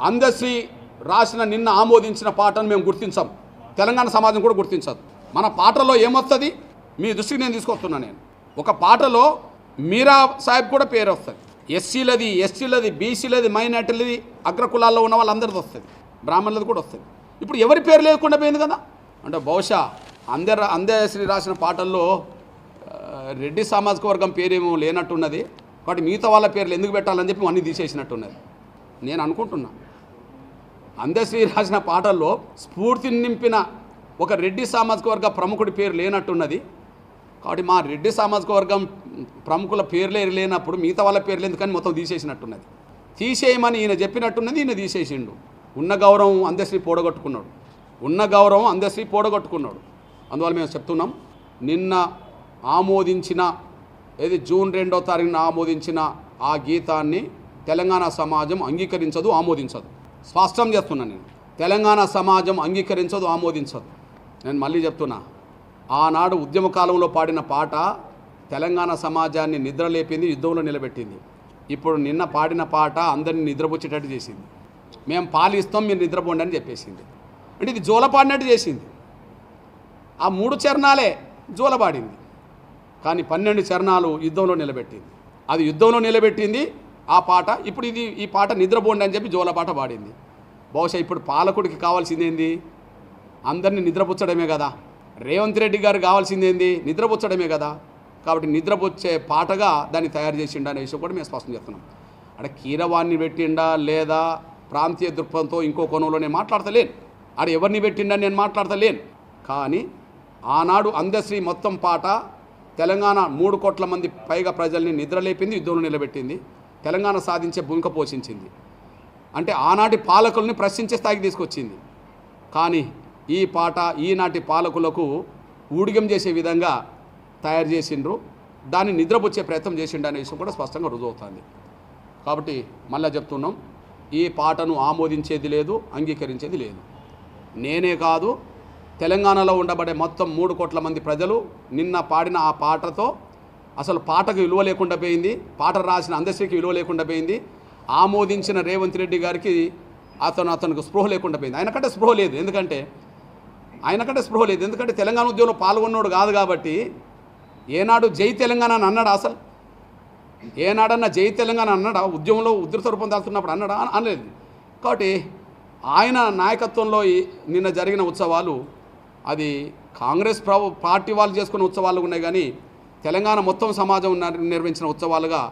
అందశ్రీ రాసిన నిన్న ఆమోదించిన పాటను మేము గుర్తించాం. తెలంగాణ సమాజం కూడా గుర్తించదు. మన పాటలో ఏమొస్తుంది? మీ దృష్టికి నేను తీసుకొస్తున్నా నేను. ఒక పాటలో మీరా సాహెబ్ కూడా పేరు వస్తుంది ఎస్సీలది ఎస్సీలది బీసీలది మైనార్టీలది అగ్రకులాల్లో ఉన్న వాళ్ళందరిది వస్తుంది. బ్రాహ్మణులది కూడా వస్తుంది. ఇప్పుడు ఎవరి పేరు లేకుండా పోయింది కదా? అంటే బహుశా అందరు అందశ్రీ రాసిన పాటల్లో రెడ్డి సామాజిక వర్గం పేరేమో లేనట్టున్నది. కాబట్టి మిగతా వాళ్ళ పేర్లు ఎందుకు పెట్టాలని చెప్పి అన్నీ తీసేసినట్టున్నది. నేను అనుకుంటున్నా. అందశ్రీ రాసిన పాటల్లో స్ఫూర్తిని నింపిన ఒక రెడ్డి సామాజిక వర్గ ప్రముఖుడి పేరు లేనట్టున్నది. కాబట్టి మా రెడ్డి సామాజిక వర్గం ప్రముఖుల పేర్లే లేనప్పుడు మిగతా వాళ్ళ పేర్లు ఎందుకని మొత్తం తీసేసినట్టున్నది. తీసేయమని ఈయన చెప్పినట్టున్నది ఈయన తీసేసిండు. ఉన్న గౌరవం అందశ్రీ పోడగొట్టుకున్నాడు. ఉన్న గౌరవం అందశ్రీ పోడగొట్టుకున్నాడు. అందువల్ల మేము చెప్తున్నాం నిన్న ఆమోదించిన ఏది జూన్ రెండో తారీఖున ఆమోదించిన ఆ గీతాన్ని తెలంగాణ సమాజం అంగీకరించదు ఆమోదించదు. స్పష్టం చేస్తున్నాను నేను. తెలంగాణ సమాజం అంగీకరించదు ఆమోదించదు. నేను మళ్ళీ చెప్తున్నా ఆనాడు ఉద్యమ కాలంలో పాడిన పాట తెలంగాణ సమాజాన్ని నిద్రలేపింది యుద్ధంలో నిలబెట్టింది. ఇప్పుడు నిన్న పాడిన పాట అందరిని నిద్రపుచ్చేటట్టు చేసింది. మేము పాలిస్తాం మీరు నిద్రపోండి అని చెప్పేసింది. అంటే ఇది జోల పాడినట్టు చేసింది. ఆ మూడు చరణాలే జోలపాడింది కానీ పన్నెండు చరణాలు యుద్ధంలో నిలబెట్టింది. అది యుద్ధంలో నిలబెట్టింది ఆ పాట ఇప్పుడు ఇది ఈ పాట నిద్రపోండి అని చెప్పి జోల పాట పాడింది. బహుశా ఇప్పుడు పాలకుడికి కావాల్సింది ఏంది అందరినీ నిద్రపుచ్చడమే కదా. రేవంత్ రెడ్డి గారు కావాల్సింది ఏంది నిద్రపుచ్చడమే కదా. కాబట్టి నిద్రపుచ్చే పాటగా దాన్ని తయారు చేసిండా అనే విషయం కూడా మేము స్పష్టం చేస్తున్నాం. అక్కడ కీరవాణ్ణి పెట్టిండా లేదా ప్రాంతీయ దృక్పథంతో ఇంకో కోణంలో నేను మాట్లాడతలేను. ఆడ ఎవరిని పెట్టిండా నేను మాట్లాడతలేను. కానీ ఆనాడు అందశ్రీ మొత్తం పాట తెలంగాణ మూడు కోట్ల మంది పైగా ప్రజల్ని నిద్రలేపింది యుద్ధంలో నిలబెట్టింది. తెలంగాణ సాధించే భూమిక పోషించింది. అంటే ఆనాటి పాలకుల్ని ప్రశ్నించే స్థాయికి తీసుకొచ్చింది. కానీ ఈ పాట ఈనాటి పాలకులకు ఊడిగం చేసే విధంగా తయారు చేసిండ్రు. దాన్ని నిద్రపుచ్చే ప్రయత్నం చేసిండు అనే విషయం కూడా స్పష్టంగా రుజువుతుంది కాబట్టి మళ్ళీ చెప్తున్నాం ఈ పాటను ఆమోదించేది లేదు అంగీకరించేది లేదు. నేనే కాదు తెలంగాణలో ఉండబడే మొత్తం మూడు కోట్ల మంది ప్రజలు నిన్న పాడిన ఆ పాటతో అసలు పాటకు విలువ లేకుండా పోయింది పాట రాసిన అందశ్రీకి విలువ లేకుండా పోయింది ఆమోదించిన రేవంత్ రెడ్డి గారికి అతను అతనికి స్పృహ లేకుండా పోయింది. ఆయనకంటే స్పృహ లేదు. ఎందుకంటే ఆయనకంటే స్పృహ లేదు. ఎందుకంటే తెలంగాణ ఉద్యమంలో పాల్గొన్నోడు కాదు కాబట్టి ఏనాడు జై తెలంగాణ అని అన్నాడు అసలు? ఏనాడన్నా జై తెలంగాణ అన్నాడా? ఉద్యమంలో ఉధృత రూపం దాల్చున్నప్పుడు అన్నాడా? అనలేదు. కాబట్టి ఆయన నాయకత్వంలో నిన్న జరిగిన ఉత్సవాలు అది కాంగ్రెస్ ప్రభు పార్టీ వాళ్ళు చేసుకున్న ఉత్సవాలు ఉన్నాయి కానీ తెలంగాణ మొత్తం సమాజం నిర్వహించిన ఉత్సవాలుగా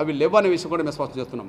అవి లేవనే విషయం కూడా మేము స్పష్టం చేస్తున్నాం.